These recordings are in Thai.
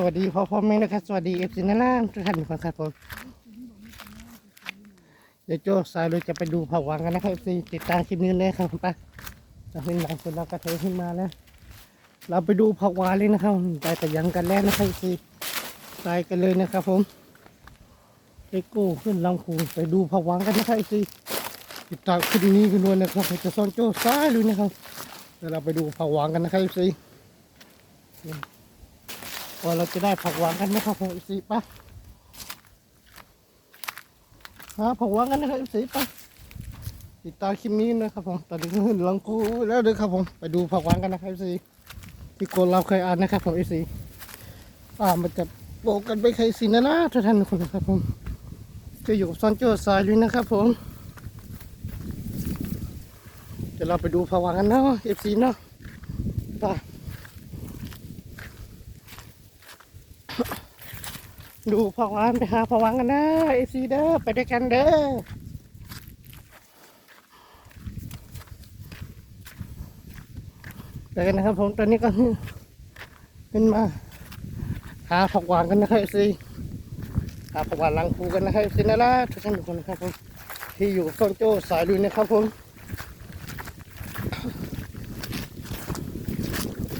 สวัสดีพ่อพ่อแม่นะครับสวัสดีเอฟซีนั่นล่างทุกท่านครับผมเดี๋ยวโจ้สายเราจะไปดูเผาวังกันนะครับเอฟซีติดตามคลิปนี้เลยครับผมไปจะเป็นหลังคนเรากระเทยขึ้นมาแล้ว เราไปดูเผาวาเลยนะครับได้แต่ยังกันแล้วนะครับเอฟซีตายกันเลยนะครับ ผมเอ็กโก้ขึ้นลำคูไปดูเผาวังกันนะครับเอฟซีติดตามคลิปนี้กันด้วยนะครับจะซ่อนโจ้สายเลยนะครับเดี๋ยวเราไปดูเผาวังกันนะครับเอฟซี ว่าเราจะได้ผักหวานกันไหมครับผมอีสีปะหาผักหวานกันนะครับอีสีปะติดตามคลิปนี้นะครับผมตอนนี้ขึ้นลังคูแล้วด้อครับผมไปดูผักหวานกันนะครับอีสีที่โกนเราเคยอ่านนะครับผมอีสีอ่ามันจะโบกกันไปใครสินะนะทุกท่านทุกคนนะครับผมจะอยู่กับซอนโจ้สายลุยนะครับผมเดี๋ยวเราไปดูผักหวานกันเนาะเอฟซีเนาะไป ดูพอวานไปหาพอวังกันนะเอซีเด้อไปด้วยกันเด้อไปกันนะครับผมตอนนี้ก็ขึ้นมา หาผักหวานกันนะครับเอซีหาผักหวานลังคูกันนะครับเอซีนะล่ะทุกท่านทุกคนนะครับผมที่อยู่ต้นโจ้สายลุยนะครับผม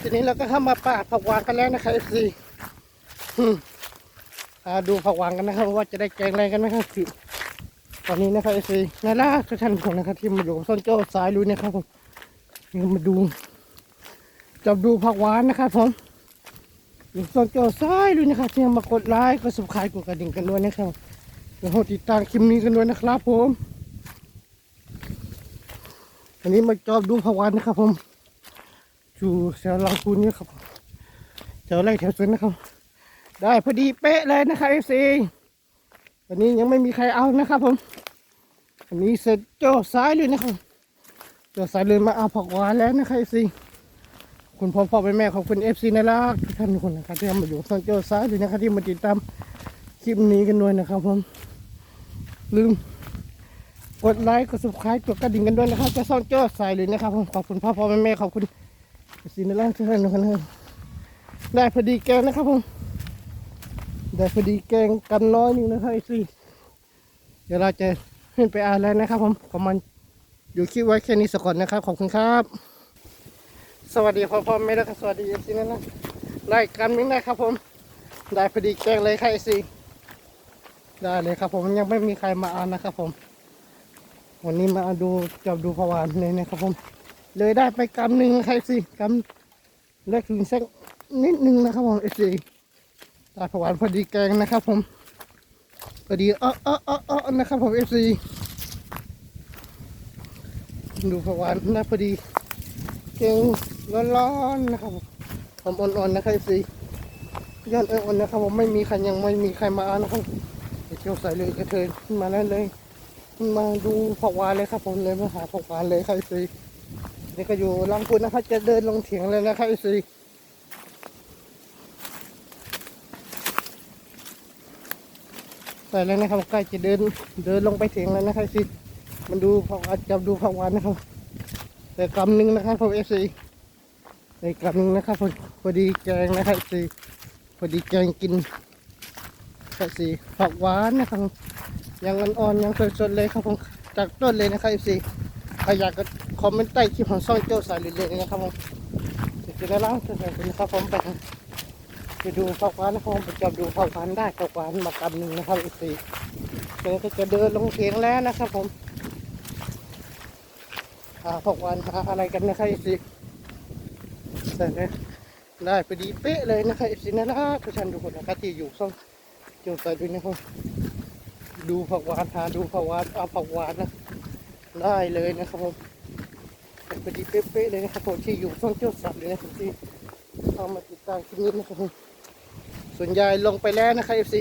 ทีนี้เราก็เข้ามาป่าผักหวานกันแล้วนะครับเอซี ดูผักหวานกันนะครับว่าจะได้แกงอะไรกันไหมครับคือตอนนี้นะครับไอซีนั่นละทุกท่านทุกคนะครับที่มาอยู่กับส้นโจ้สายลุยนะครับผมนี่มาดูจับดูผักหวานนะครับผมอยู่ส้นโจ้สายลุยนะครับที่มากดไลค์กดสับครต์กดกระดิ่งกันด้วยนะครับเดี๋ยวติดตามคลิปนี้กันด้วยนะครับผมอันนี้มาจอบดูผักหวานนะครับผมอยู่แถวลำพูนนี่ครับแถวไร่แถวสวนนะครับ ได้พอดีเป๊ะเลยนะครับเอฟซีวันนี้ยังไม่มีใครเอานะครับผมอันนี้เสร็จโจซ้ายเลยนะครับโจซ้ายเลยมาเอาผักหวานแล้วนะครับเอฟซีคุณพ่อพ่อแม่แม่ขอบคุณเอฟซีนะรักทุกท่านทุกคนนะครับที่มาอยู่ส่วนโจซ้ายเลยนะครับที่มาติดตามคลิปนี้กันด้วยนะครับผมลืมกดไลค์กด subscribe กดกระดิ่งกันด้วยนะครับจะซ่อนโจ้สายเลยนะครับผมขอบคุณพ่อพ่อแม่แม่ขอบคุณเอฟซีนะรักทุกท่านทุกคนนะครับได้พอดีแกนะครับผม ได้พอดีแกงกันน้อยหนึงนะครับไอซีเดี๋ยวเราจะขึ้นไปอ่านแล้วนะครับผมขอมันอยู่คลิปไว้แค่นี้สักก่อนนะครับ ขอบคุณครับ สวัสดีพ่อพ่อแม่แล้วก็สวัสดีเอซีนั่นนะได้กันมิ้งนะครับผม ได้พอดีแกงเลยครับไอซีได้เลยครับผมยังไม่มีใครมาอ่านนะครับผม วันนี้มาดูจับดูพวานเลยนะครับผม เลยได้ไปกำหนึ่งครับไอซีกำเล็กถึงสักนิดนึงนะครับผมไอซี ตาผวานพอดีแกงนะครับ ผมพอดีอ้ออ้ออ้ออ้อนะครับ ผมเอฟซีดูผวานนะพอดีแกงร้อนๆนะครับ ผมอ่อนๆนะครับเอฟซีย้อนเอ่อนๆนะครับ ผมไม่มีใครยังไม่มีใครมาเอานะครับเดี๋ยวเที่ยวใส่เลยกระเทยขึ้นมาแล้วเลยมาดูผักหวานเลยครับผมเลยมาหาผักหวานเลยครับเอซีนี่ก็อยู่ลังพุนนะครับจะเดินลงเถียงเลยนะครับเอฟซี ส่แล้วนะครับใกล้จะเดินเดินลงไปถึงแล้วนะครับสิมันดูผักหวานจับดูผักหวานนะครับ แต่กำหนึ่งนะครับผมเอฟซีในกำหนึ่งนะครับพอดีแกงนะครับสิพอดีแกงกินครับสิผักหวานนะครับยังอ่อนๆยังสดๆเลยครับผมจากต้นเลยนะครับเอฟซีใครอยากก็คอมเมนต์ใต้คลิปของซ่องโจ้สายเรื่อยนะครับผมจะได้แล้วจะได้นะครับผมไป ไปดูผักหวานนะครับผมไปจับดูผักหวานได้ผักหวานมากำหนึ่งนะครับอีกสี่เดี๋ยวก็จะเดินลงเถียงแล้วนะครับผมหาผักหวานหาอะไรกันนะครับอีกสี่แต่เนี่ยได้พอดีเป๊ะเลยนะครับอีกสี่นะล่ะทุกท่านทุกคนนะครับที่อยู่ช่องจูใส่ด้วยนะครับดูผักหวานหาดูผักหวานเอาผักหวานนะได้เลยนะครับผมได้พอดีเป๊ะๆเลยนะครับผมที่อยู่ช่องเจ้าสัตว์เลยนะครับที่เข้ามาติดตามคลิปนี้นะครับผม ส่วนใหญ่ลงไปแล้วนะครับ FC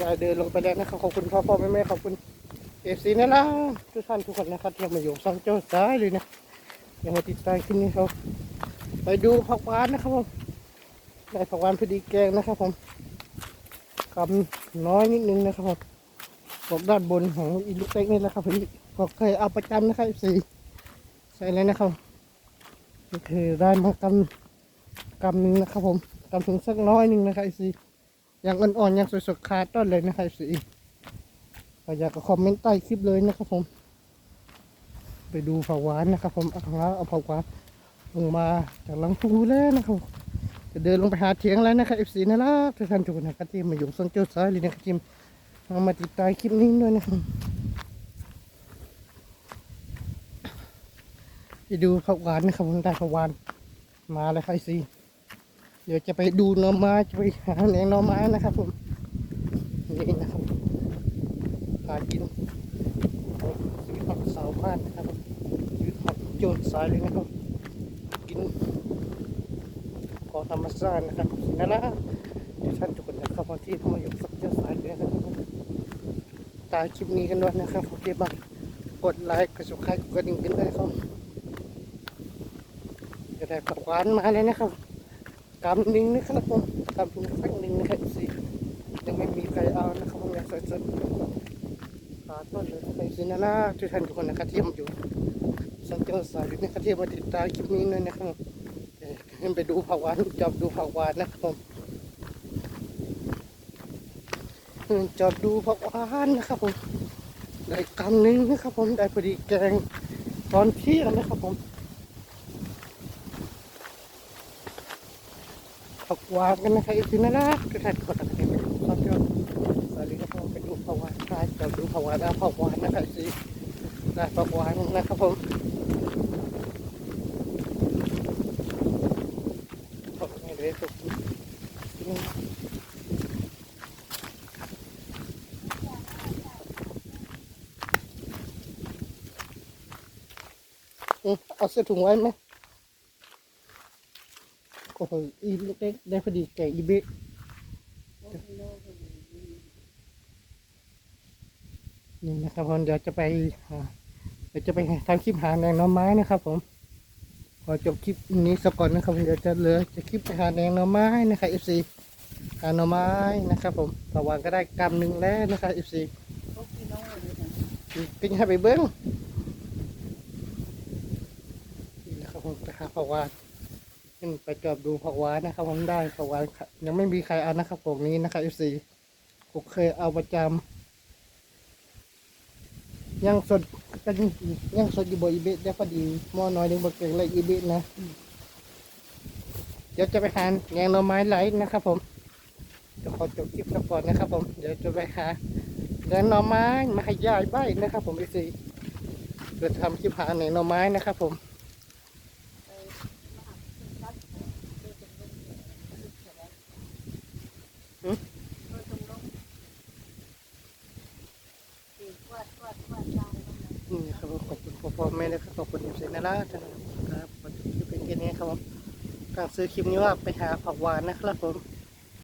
ยายเดินลงไปแล้วนะครับขอบคุณพ่อพ่อแม่แม่ขอบคุณ FC นั่นะล่ะทุกท่านทุกคนนะครับที่มาอยู่ซ่องเจ้าซ้ายเลยนะยังมาติดตามคลิปนี้เขาไปดูผักหวานนะครับผมได้ผักหวานพอดีแกงนะครับผมกำน้อยนิดนึงนะครับผมบอกด้านบนของอีลูกเล็กนี่แหละครับผมก็เคยเอาประจำนะครับ FC ใส่เลยนะครับ นี่คือได้มากำกำหนึ่งนะครับผมกำถึงสักน้อยหนึ่งนะครับไอซียังอ่อนๆยังสดๆคาต้นเลยนะครับไอซีก็อยากจะคอมเมนต์ใต้คลิปเลยนะครับผม ไปดูผักหวานนะครับ ผมเอาแล้วเอาผักหวานลงมาจากหลังภูแล้วนะครับ จะเดินลงไปหาเถียงแล้วนะครับเอฟซีนะล่ะทุกท่านทุกคนนะครับที่มาอยู่โซนเจ้าซ้ายเลยนะครับทีมเอามาติดตามคลิปนี้ด้วยนะครับ ไปดูผักหวานนะครับผมได้ผักหวาน มาเลยครับเอซีเดี๋ยวจะไปดูหน่อไม้จะไปหาแหนงหน่อไม้นะครับผมนี่นะครับหากินชีวิตของสาวบ้านนะครับผมชีวิตของโจรสายเลยนะครับ กินของธรรมชาตินะครับนั่นแหละที่ท่านทุกคนนะครับบาที่เข้ามาอยู่สักเจ้าสายเลยนะครับตายคลิปนี้กันด้วยนะครับโอเคบ้างกดไลค์กดสุขใครกดกระดิ่งกันด้วยครับ ได้ผักหวานมาเลยนะครับกำหนึ่งนะครับผมกำหนึ่งสักหนึ่งนะครับสิยังไม่มีใครเอานะครับผมอยากใส่สดหาต้นเลยนะครับสินั่นะที่ท่านทุกคนนะครับที่มอยู่สักเจ้าสายนะครับที่มาติดตามคลิปนี้ด้วยนะครับขึ้ไปดูผักหวานจอบดูผักหวานนะครับผมจอบดูผักหวานนะครับผมได้กำนึ่งนะครับผมได้พอดีแกงตอนเที่ยงนะครับผม ผักหวานกันนะครับอีกทีนะนะทุกท่านกดติดตามไปดูครับเจ้าสวัสดีครับผมไปดูผักหวานได้จอบดูผักหวานได้ผักหวานนะครับสิได้ผักหวานนะครับผม Không nghe đấy tục Ừ, เอาเสื้อถุงไว้ไหม โอ้โหอีลูกเล็กได้พอดีแก่อีเบะนี่นะครับผมเดี๋ยวจะไปเดี๋ยวจะไปทำคลิปหาแดงน้อไม้นะครับผมพอจบคลิปนี้สักก่อนนะครับเดี๋ยวจะเหลือจะคลิปไปหาแดงน่อไม้นะครับ FC หาหน่อไม้นะครับ ผมตะวันก็ได้กำหนึ่งแล้วนะครับ FC ปิ้งให้ไปเบิ้งนี่นะครับผมไปหาผักหวาน ขึ้นไปจอบดูผักหวานนะครับผมได้ผักหวานยังไม่มีใครเอานะครับผมนี้นะครับ FC ผมเคยเอาประจำยังสดกันยังสดอยู่บ่อีเบะได้พอดีหม้อน้อยหนึ่งบ่เก่งเลยอีเบะนะ เดี๋ยวจะไปหาแงงหน่อไม้ไหลนะครับผมเดี๋ยวขอจบคลิปก่อนนะครับ ผม เดี๋ยวจะไปหาแงงหน่อไม้มาให้ยายใบนะครับ ผมอีซีเดี๋ยวทำคลิปหาแงงหน่อไม้นะครับผม นี่ครับผมขอบคุณพ่อแม่นะครับ ขอบคุณเซนนาร่าครับขอจบคลิปเป็นแค่นี้ครับผมการซื้อคลิปนี้ว่าไปหาผักหวานนะครับผม